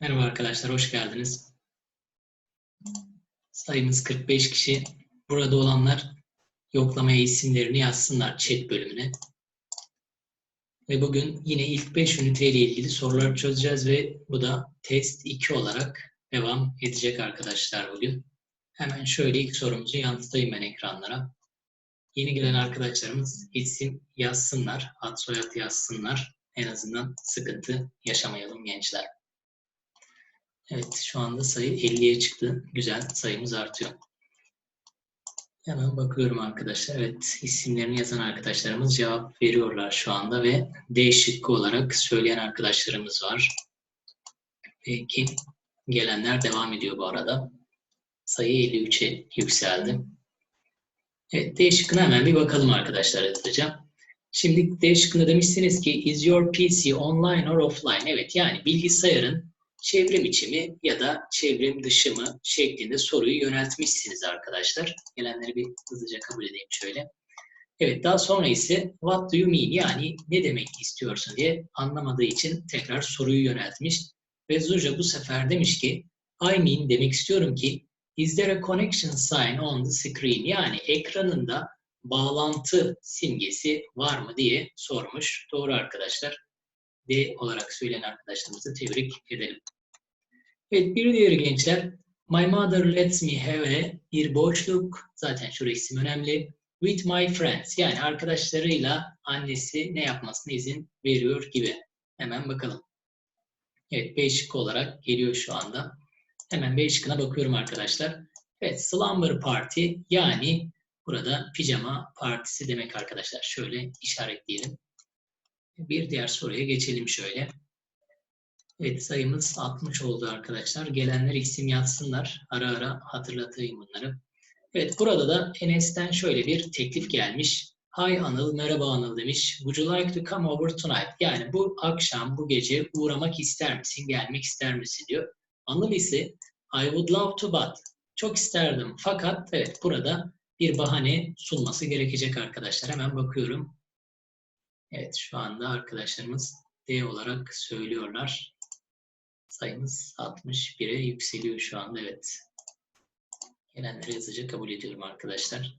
Merhaba arkadaşlar, hoş geldiniz. Sayımız 45 kişi. Burada olanlar yoklamaya isimlerini yazsınlar chat bölümüne. Ve bugün yine ilk 5 üniteyle ilgili sorular çözeceğiz ve bu da test 2 olarak devam edecek arkadaşlar bugün. Hemen şöyle ilk sorumuzu yansıtayım ben ekranlara. Yeni gelen arkadaşlarımız isim yazsınlar, ad soyad yazsınlar. En azından sıkıntı yaşamayalım gençler. Evet, şu anda sayı 50'ye çıktı. Güzel, sayımız artıyor. Hemen bakıyorum arkadaşlar. Evet, isimlerini yazan arkadaşlarımız cevap veriyorlar şu anda ve D şıkkı olarak söyleyen arkadaşlarımız var. Peki, gelenler devam ediyor bu arada. Sayı 53'e yükseldi. Evet, D şıkkına hemen bir bakalım arkadaşlar hızlıca. Şimdi D şıkkında demişsiniz ki is your PC online or offline? Evet, yani bilgisayarın çevrim içi mi ya da çevrim dışı mı şeklinde soruyu yöneltmişsiniz arkadaşlar. Gelenleri bir hızlıca kabul edeyim şöyle. Evet daha sonra ise what do you mean yani ne demek istiyorsun diye anlamadığı için tekrar soruyu yöneltmiş. Ve Zuja bu sefer demiş ki I mean demek istiyorum ki is there a connection sign on the screen yani ekranında bağlantı simgesi var mı diye sormuş. Doğru arkadaşlar. D olarak söyleyen arkadaşlarımızı tebrik edelim. Evet bir diğeri gençler. My mother lets me have a bir boşluk. Zaten şu resim önemli. With my friends. Yani arkadaşlarıyla annesi ne yapmasına izin veriyor gibi. Hemen bakalım. Evet B şıkkı olarak geliyor şu anda. Hemen B şıkkına bakıyorum arkadaşlar. Evet slumber party yani burada pijama partisi demek arkadaşlar. Şöyle işaretleyelim. Bir diğer soruya geçelim şöyle. Evet sayımız 60 oldu arkadaşlar. Gelenler isim yazsınlar. Ara ara hatırlatayım bunları. Evet burada da Enes'ten şöyle bir teklif gelmiş. Hi Anıl, merhaba Anıl demiş. Would you like to come over tonight? Yani bu akşam, bu gece uğramak ister misin, gelmek ister misin diyor. Anıl ise I would love to but. Çok isterdim fakat evet burada bir bahane sunması gerekecek arkadaşlar. Hemen bakıyorum. Evet şu anda arkadaşlarımız D olarak söylüyorlar. Sayımız 61'e yükseliyor şu anda evet. Gelenleri hızlıca kabul ediyorum arkadaşlar.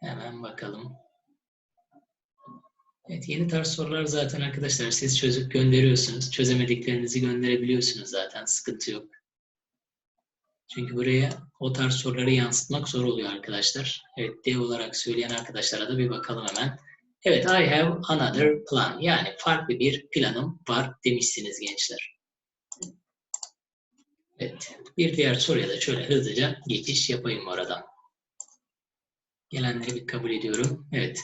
Hemen bakalım. Evet yeni tarz sorular zaten arkadaşlar siz çözüp gönderiyorsunuz. Çözemediklerinizi gönderebiliyorsunuz zaten sıkıntı yok. Çünkü buraya o tarz soruları yansıtmak zor oluyor arkadaşlar. Evet D olarak söyleyen arkadaşlara da bir bakalım hemen. Evet, I have another plan. Yani farklı bir planım var demişsiniz gençler. Evet, bir diğer soruya da şöyle hızlıca geçiş yapayım orada. Gelenleri bir kabul ediyorum. Evet,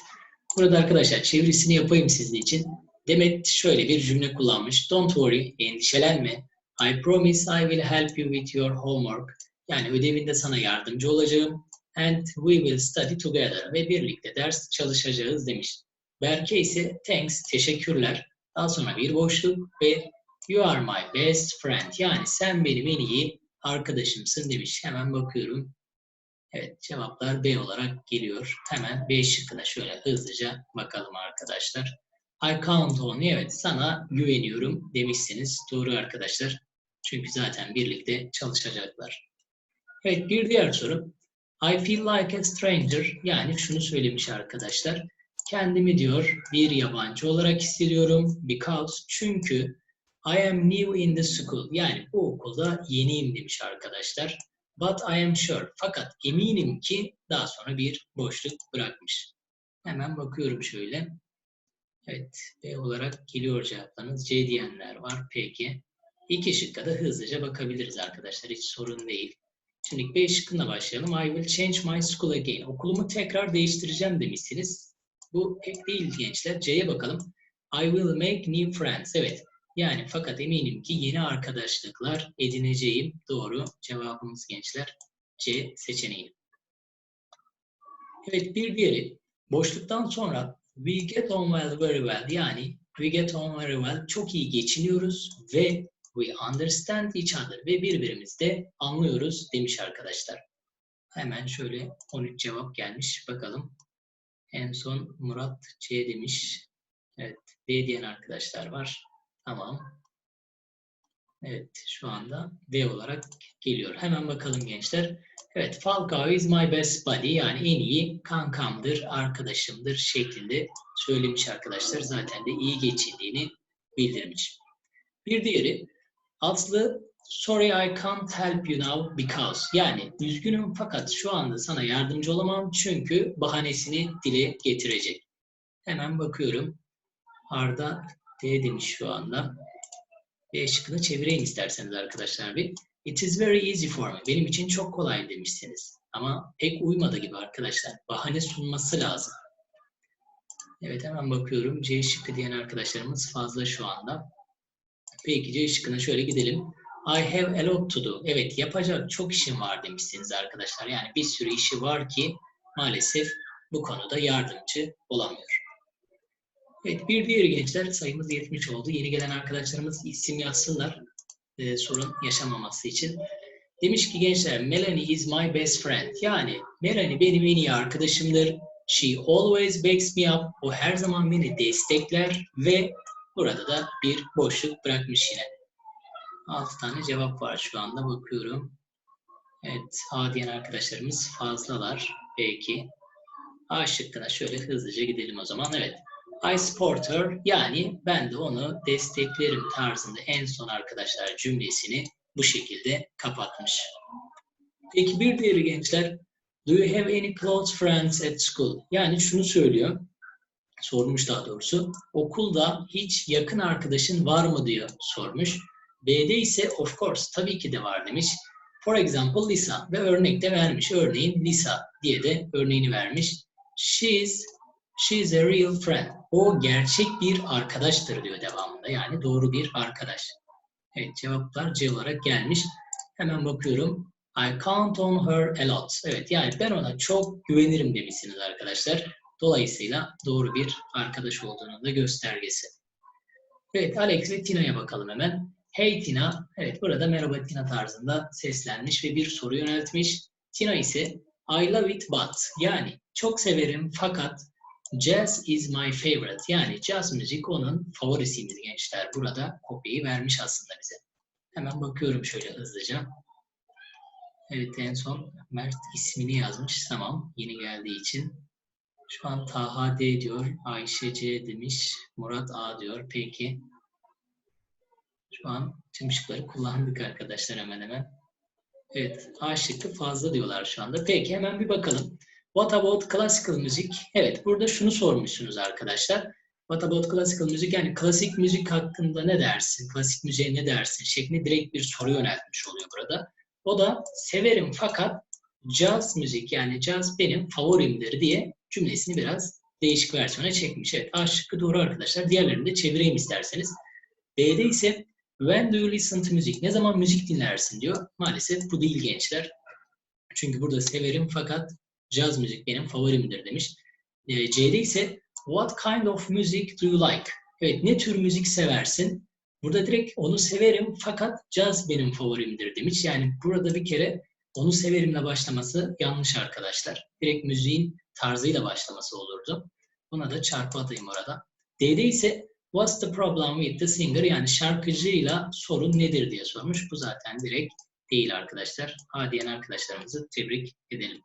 burada arkadaşlar çevirisini yapayım sizin için. Demet şöyle bir cümle kullanmış. Don't worry, endişelenme. I promise I will help you with your homework. Yani ödevinde sana yardımcı olacağım. And we will study together. Ve birlikte ders çalışacağız demiş. Berke ise thanks, teşekkürler. Daha sonra bir boşluk ve you are my best friend. Yani sen benim en iyi arkadaşımsın demiş. Hemen bakıyorum. Evet cevaplar B olarak geliyor. Hemen B şıkkına şöyle hızlıca bakalım arkadaşlar. I count on you. Evet sana güveniyorum demişsiniz. Doğru arkadaşlar. Çünkü zaten birlikte çalışacaklar. Evet bir diğer soru. I feel like a stranger. Yani şunu söylemiş arkadaşlar. Kendimi diyor bir yabancı olarak hissediyorum. Because çünkü I am new in the school. Yani bu okulda yeniyim demiş arkadaşlar. But I am sure. Fakat eminim ki daha sonra bir boşluk bırakmış. Hemen bakıyorum şöyle. Evet. B olarak geliyor cevaplarınız. C diyenler var. Peki. İki şıkka da hızlıca bakabiliriz arkadaşlar. Hiç sorun değil. Şimdi B şıkkına başlayalım. I will change my school again. Okulumu tekrar değiştireceğim demişsiniz. Bu pek değil gençler. C'ye bakalım. I will make new friends. Evet. Yani fakat eminim ki yeni arkadaşlıklar edineceğim. Doğru cevabımız gençler. C seçeneği. Evet bir diğeri. Boşluktan sonra we get on well very well. Yani we get on very well. Çok iyi geçiniyoruz ve we understand each other. Ve birbirimizi de anlıyoruz demiş arkadaşlar. Hemen şöyle 13 cevap gelmiş. Bakalım. En son Murat C demiş. Evet. D diyen arkadaşlar var. Tamam. Evet, şu anda V olarak geliyor. Hemen bakalım gençler. Evet, Falcao is my best buddy. Yani en iyi kankamdır, arkadaşımdır şeklinde söylemiş arkadaşlar. Zaten de iyi geçindiğini bildirmiş. Bir diğeri, Aslı sorry I can't help you now because. Yani üzgünüm fakat şu anda sana yardımcı olamam çünkü bahanesini dile getirecek. Hemen bakıyorum. Arda D demiş şu anda. B şıkkını çevireyim isterseniz arkadaşlar bir. It is very easy for me. Benim için çok kolay demişsiniz. Ama pek uymadı gibi arkadaşlar. Bahane sunması lazım. Evet hemen bakıyorum. C şıkkı diyen arkadaşlarımız fazla şu anda. Peki C şıkkına şöyle gidelim. I have a lot to do. Evet yapacak çok işim var demişsiniz arkadaşlar. Yani bir sürü işi var ki maalesef bu konuda yardımcı olamıyor. Evet bir diğeri gençler sayımız 70 oldu. Yeni gelen arkadaşlarımız isim yazsınlar e, sorun yaşamaması için. Demiş ki gençler Melanie is my best friend. Yani Melanie benim en iyi arkadaşımdır. She always backs me up. O her zaman beni destekler ve burada da bir boşluk bırakmış yine. 6 tane cevap var şu anda bakıyorum. Evet A diyen arkadaşlarımız fazlalar. Belki. A şıkkına şöyle hızlıca gidelim o zaman. Evet. I support yani ben de onu desteklerim tarzında en son arkadaşlar cümlesini bu şekilde kapatmış. Peki bir diğeri gençler Do you have any close friends at school? Yani şunu söylüyor. Sormuş daha doğrusu. Okulda hiç yakın arkadaşın var mı diyor sormuş. B'de ise of course tabii ki de var demiş. For example Lisa ve örnek de vermiş. Örneğin Lisa diye de örneğini vermiş. She's she's a real friend. O gerçek bir arkadaştır diyor devamında. Yani doğru bir arkadaş. Evet cevaplar C olarak gelmiş. Hemen bakıyorum. I count on her a lot. Evet yani ben ona çok güvenirim demişsiniz arkadaşlar. Dolayısıyla doğru bir arkadaş olduğunun da göstergesi. Evet Alex ve Tina'ya bakalım hemen. Hey Tina, evet burada merhaba Tina tarzında seslenmiş ve bir soru yöneltmiş. Tina ise I love it but yani çok severim fakat jazz is my favorite yani jazz müzik onun favorisiymiş gençler. Burada kopyayı vermiş aslında bize. Hemen bakıyorum şöyle hızlıca. Evet en son Mert ismini yazmış. Tamam yeni geldiği için. Şu an Taha D diyor. Ayşe C demiş. Murat A diyor. Peki. Şu an tüm şıkları kullandık arkadaşlar hemen hemen. Evet A şıkkı fazla diyorlar şu anda. Peki hemen bir bakalım. What about classical müzik? Evet burada şunu sormuşsunuz arkadaşlar. What about classical müzik? Yani klasik müzik hakkında ne dersin? Klasik müziğe ne dersin? Şeklinde direkt bir soru yöneltmiş oluyor burada. O da severim fakat jazz müzik yani jazz benim favorimdir diye cümlesini biraz değişik versiyona çekmiş. Evet A şıkkı doğru arkadaşlar. Diğerlerini de çevireyim isterseniz. B'de ise when do you listen to music? Ne zaman müzik dinlersin diyor. Maalesef bu değil gençler. Çünkü burada severim fakat jazz müzik benim favorimdir demiş. E, C'de ise what kind of music do you like? Evet ne tür müzik seversin? Burada direkt onu severim fakat jazz benim favorimdir demiş. Yani burada bir kere onu severimle başlaması yanlış arkadaşlar. Direkt müziğin tarzıyla başlaması olurdu. Buna da çarpı atayım orada. D'de ise what's the problem with the singer? Yani şarkıcıyla sorun nedir diye sormuş. Bu zaten direkt değil arkadaşlar. A diyen arkadaşlarımızı tebrik edelim.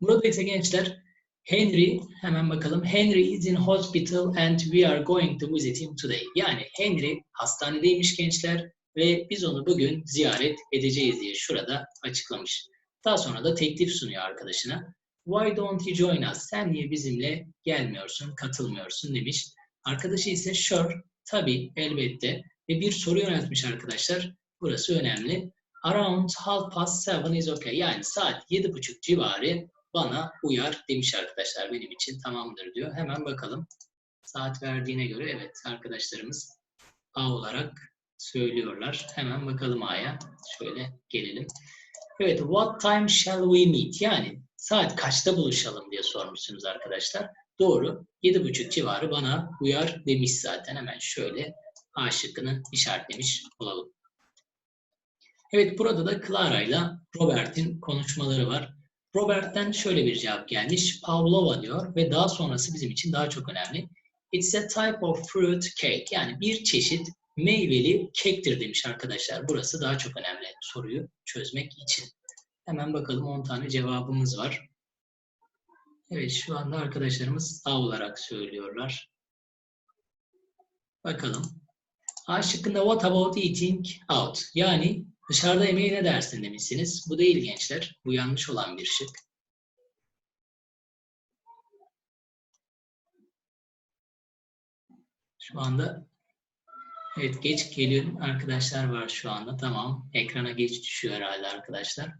Burada ise gençler Henry, hemen bakalım. Henry is in hospital and we are going to visit him today. Yani Henry hastanedeymiş gençler ve biz onu bugün ziyaret edeceğiz diye şurada açıklamış. Daha sonra da teklif sunuyor arkadaşına. Why don't you join us? Sen niye bizimle gelmiyorsun, katılmıyorsun demiş. Arkadaşı ise sure, tabii, elbette ve bir soru yöneltmiş arkadaşlar. Burası önemli. Around half past seven is okay. Yani saat yedi buçuk civarı bana uyar demiş arkadaşlar. Benim için tamamdır diyor. Hemen bakalım. Saat verdiğine göre evet arkadaşlarımız A olarak söylüyorlar. Hemen bakalım A'ya. Şöyle gelelim. Evet, what time shall we meet? Yani saat kaçta buluşalım diye sormuşsunuz arkadaşlar. Doğru. 7.30 civarı bana uyar demiş zaten. Hemen şöyle A şıkkını işaretlemiş olalım. Evet burada da Clara ile Robert'in konuşmaları var. Robert'ten şöyle bir cevap gelmiş. Pavlova diyor ve daha sonrası bizim için daha çok önemli. It's a type of fruit cake. Yani bir çeşit meyveli kektir demiş arkadaşlar. Burası daha çok önemli soruyu çözmek için. Hemen bakalım 10 tane cevabımız var. Evet şu anda arkadaşlarımız A olarak söylüyorlar. Bakalım. A şıkkında what about eating out? Yani dışarıda yemeğe ne dersin demişsiniz. Bu değil gençler. Bu yanlış olan bir şık. Şu anda evet geç geliyor arkadaşlar var şu anda. Tamam. Ekrana geç düşüyor herhalde arkadaşlar.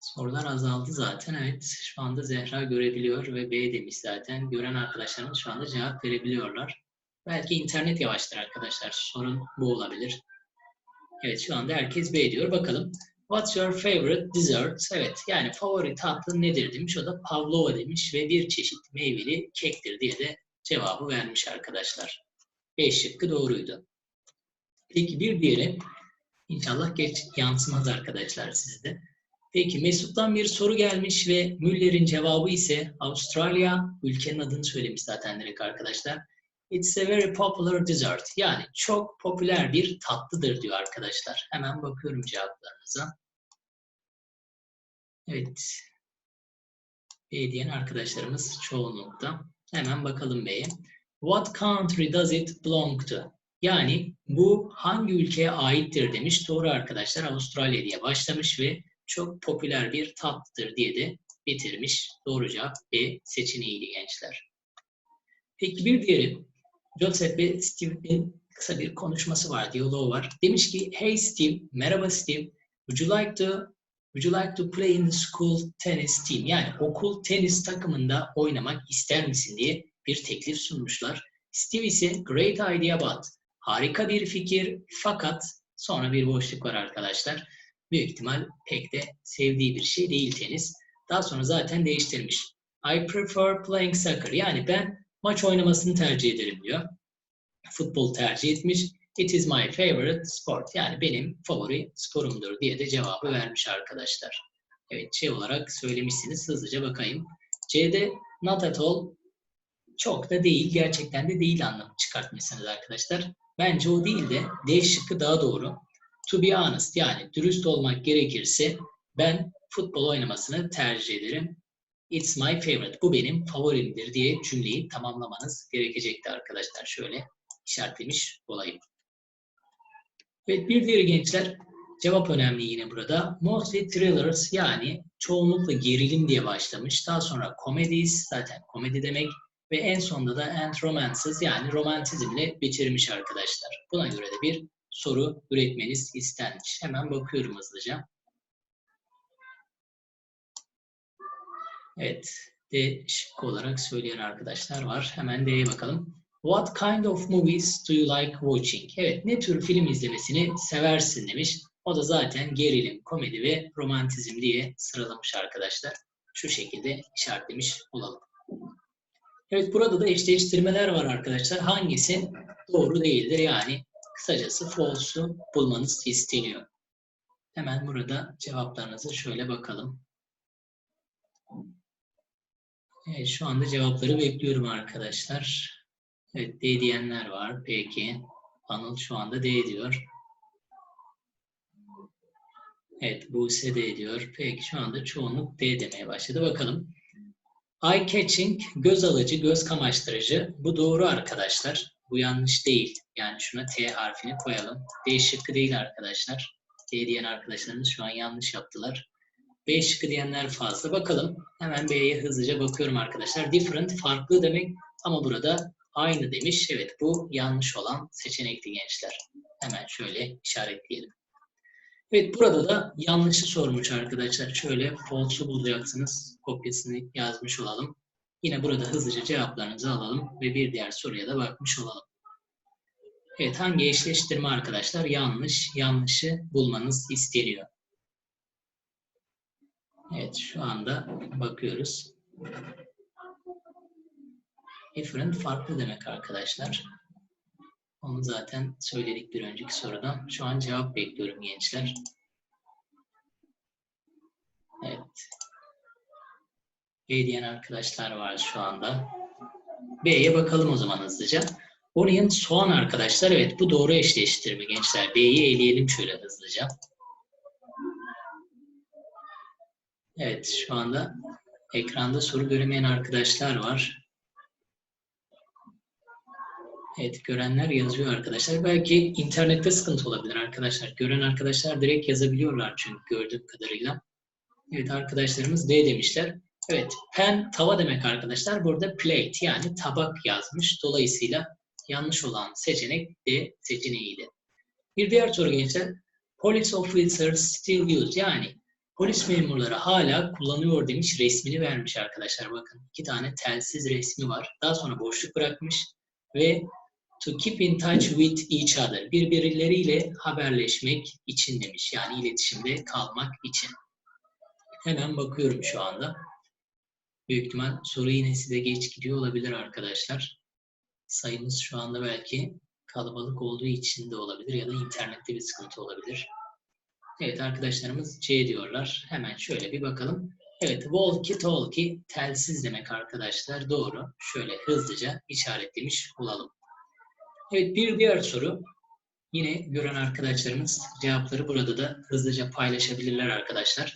Sorular azaldı zaten. Evet. Şu anda Zehra görebiliyor ve B demiş zaten. Gören arkadaşlarımız şu anda cevap verebiliyorlar. Belki internet yavaştır arkadaşlar. Sorun bu olabilir. Evet şu anda herkes B diyor. Bakalım. What's your favorite dessert? Evet yani favori tatlı nedir demiş. O da pavlova demiş ve bir çeşit meyveli kektir diye de cevabı vermiş arkadaşlar. B şıkkı doğruydu. Peki bir diğeri inşallah geç yansımaz arkadaşlar sizde. Peki Mesut'tan bir soru gelmiş ve Müller'in cevabı ise Avustralya, ülkenin adını söylemiş zaten direkt arkadaşlar. It's a very popular dessert. Yani çok popüler bir tatlıdır diyor arkadaşlar. Hemen bakıyorum cevaplarınıza. Evet. B diyen arkadaşlarımız çoğunlukta. Hemen bakalım B'ye. What country does it belong to? Yani bu hangi ülkeye aittir demiş. Doğru arkadaşlar Avustralya diye başlamış ve çok popüler bir tatlıdır diye de bitirmiş. Doğru cevap B seçeneğiydi gençler. Peki bir diğeri Joseph ve Steve'in kısa bir konuşması var, diyaloğu var. Demiş ki, Hey Steve, merhaba Steve, would you like to Would you like to play in the school tennis team? Yani okul tenis takımında oynamak ister misin diye bir teklif sunmuşlar. Steve ise great idea but. Harika bir fikir fakat sonra bir boşluk var arkadaşlar. Büyük ihtimal pek de sevdiği bir şey değil tenis. Daha sonra zaten değiştirmiş. I prefer playing soccer. Yani ben maç oynamasını tercih ederim diyor. Futbol tercih etmiş. It is my favorite sport. Yani benim favori sporumdur diye de cevabı vermiş arkadaşlar. Evet C olarak söylemişsiniz. Hızlıca bakayım. C'de not at all çok da değil. Gerçekten de değil anlamı çıkartmışsınız arkadaşlar. Bence o değil de D şıkkı daha doğru. To be honest yani dürüst olmak gerekirse ben futbol oynamasını tercih ederim. It's my favorite. Bu benim favorimdir diye cümleyi tamamlamanız gerekecekti arkadaşlar. Şöyle işaretlemiş olayım. Evet bir diğeri gençler cevap önemli yine burada. Mostly thrillers yani çoğunlukla gerilim diye başlamış. Daha sonra comedies zaten komedi demek ve en sonunda da and romances yani romantizmle bitirmiş arkadaşlar. Buna göre de bir soru üretmeniz istenmiş. Hemen bakıyorum hızlıca. Evet, D şıkkı olarak söyleyen arkadaşlar var. Hemen D'ye bakalım. What kind of movies do you like watching? Evet, ne tür film izlemesini seversin demiş. O da zaten gerilim, komedi ve romantizm diye sıralamış arkadaşlar. Şu şekilde işaretlemiş olalım. Evet, burada da eşleştirmeler var arkadaşlar. Hangisi doğru değildir? Yani kısacası false'u bulmanız isteniyor. Hemen burada cevaplarınızı şöyle bakalım. Evet, şu anda cevapları bekliyorum arkadaşlar. Evet, D diyenler var. Peki. Anıl şu anda D diyor. Evet, Buse D diyor. Peki şu anda çoğunluk D demeye başladı. Bakalım. Eye catching, göz alıcı, göz kamaştırıcı. Bu doğru arkadaşlar. Bu yanlış değil. Yani şuna T harfini koyalım. D şıkkı değil arkadaşlar. D diyen arkadaşlarımız şu an yanlış yaptılar. B şıkkı diyenler fazla. Bakalım. Hemen B'ye hızlıca bakıyorum arkadaşlar. Different, farklı demek ama burada aynı demiş. Evet bu yanlış olan seçenekli gençler. Hemen şöyle işaretleyelim. Evet burada da yanlışı sormuş arkadaşlar. Şöyle false'u bulacaksınız. Kopyasını yazmış olalım. Yine burada hızlıca cevaplarınızı alalım ve bir diğer soruya da bakmış olalım. Evet hangi eşleştirme arkadaşlar? Yanlış. Yanlışı bulmanız isteniyor. Evet şu anda bakıyoruz. Different farklı demek arkadaşlar. Onu zaten söyledik bir önceki sorudan. Şu an cevap bekliyorum gençler. Evet. B diyen arkadaşlar var şu anda. B'ye bakalım o zaman hızlıca. Onion soğan arkadaşlar. Evet bu doğru eşleştirme gençler. B'yi eleyelim şöyle hızlıca. Evet şu anda ekranda soru göremeyen arkadaşlar var. Evet görenler yazıyor arkadaşlar. Belki internette sıkıntı olabilir arkadaşlar. Gören arkadaşlar direkt yazabiliyorlar çünkü gördüğüm kadarıyla. Evet arkadaşlarımız D demişler. Evet pen tava demek arkadaşlar. Burada plate yani tabak yazmış. Dolayısıyla yanlış olan seçenek D seçeneğiydi. Bir diğer soru gençler. Police officers still use yani polis memurları hala kullanıyor demiş. Resmini vermiş arkadaşlar. Bakın iki tane telsiz resmi var. Daha sonra boşluk bırakmış ve to keep in touch with each other. Birbirleriyle haberleşmek için demiş. Yani iletişimde kalmak için. Hemen bakıyorum şu anda. Büyük ihtimal soru yine size geç gidiyor olabilir arkadaşlar. Sayımız şu anda belki kalabalık olduğu için de olabilir ya da internette bir sıkıntı olabilir. Evet arkadaşlarımız C diyorlar. Hemen şöyle bir bakalım. Evet walkie talkie telsiz demek arkadaşlar. Doğru. Şöyle hızlıca işaretlemiş olalım. Evet bir diğer soru. Yine gören arkadaşlarımız cevapları burada da hızlıca paylaşabilirler arkadaşlar.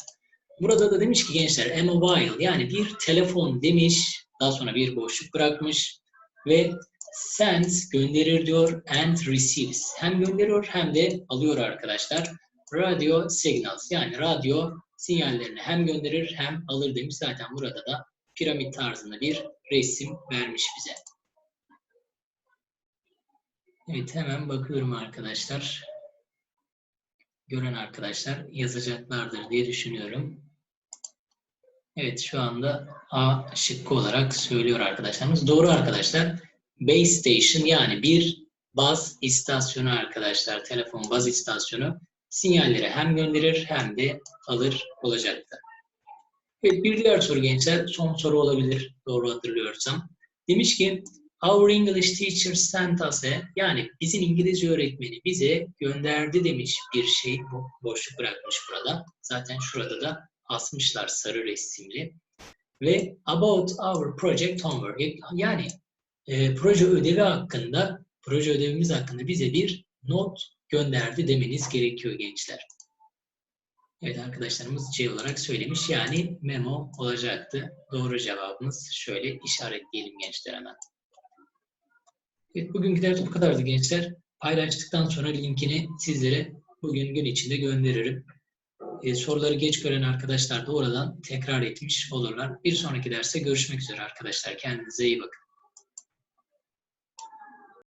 Burada da demiş ki gençler a mobile yani bir telefon demiş. Daha sonra bir boşluk bırakmış ve sends gönderir diyor and receives. Hem gönderiyor hem de alıyor arkadaşlar. Radio signals yani radyo sinyallerini hem gönderir hem alır demiş. Zaten burada da piramit tarzında bir resim vermiş bize. Evet hemen bakıyorum arkadaşlar. Gören arkadaşlar yazacaklardır diye düşünüyorum. Evet şu anda A şıkkı olarak söylüyor arkadaşlarımız. Doğru arkadaşlar. Base station yani bir baz istasyonu arkadaşlar. Telefon baz istasyonu sinyalleri hem gönderir hem de alır olacaktı. Evet bir diğer soru gençler. Son soru olabilir doğru hatırlıyorsam. Demiş ki Our English teacher sent us a, yani bizim İngilizce öğretmeni bize gönderdi demiş bir şey boşluk bırakmış burada. Zaten şurada da asmışlar sarı resimli. Ve about our project homework yani e, proje ödevi hakkında proje ödevimiz hakkında bize bir not gönderdi demeniz gerekiyor gençler. Evet arkadaşlarımız C olarak söylemiş. Yani memo olacaktı. Doğru cevabımız şöyle işaretleyelim gençler hemen. Evet, bugünkü ders bu kadardı gençler. Paylaştıktan sonra linkini sizlere bugün gün içinde gönderirim. Ee, soruları geç gören arkadaşlar da oradan tekrar etmiş olurlar. Bir sonraki derste görüşmek üzere arkadaşlar. Kendinize iyi bakın.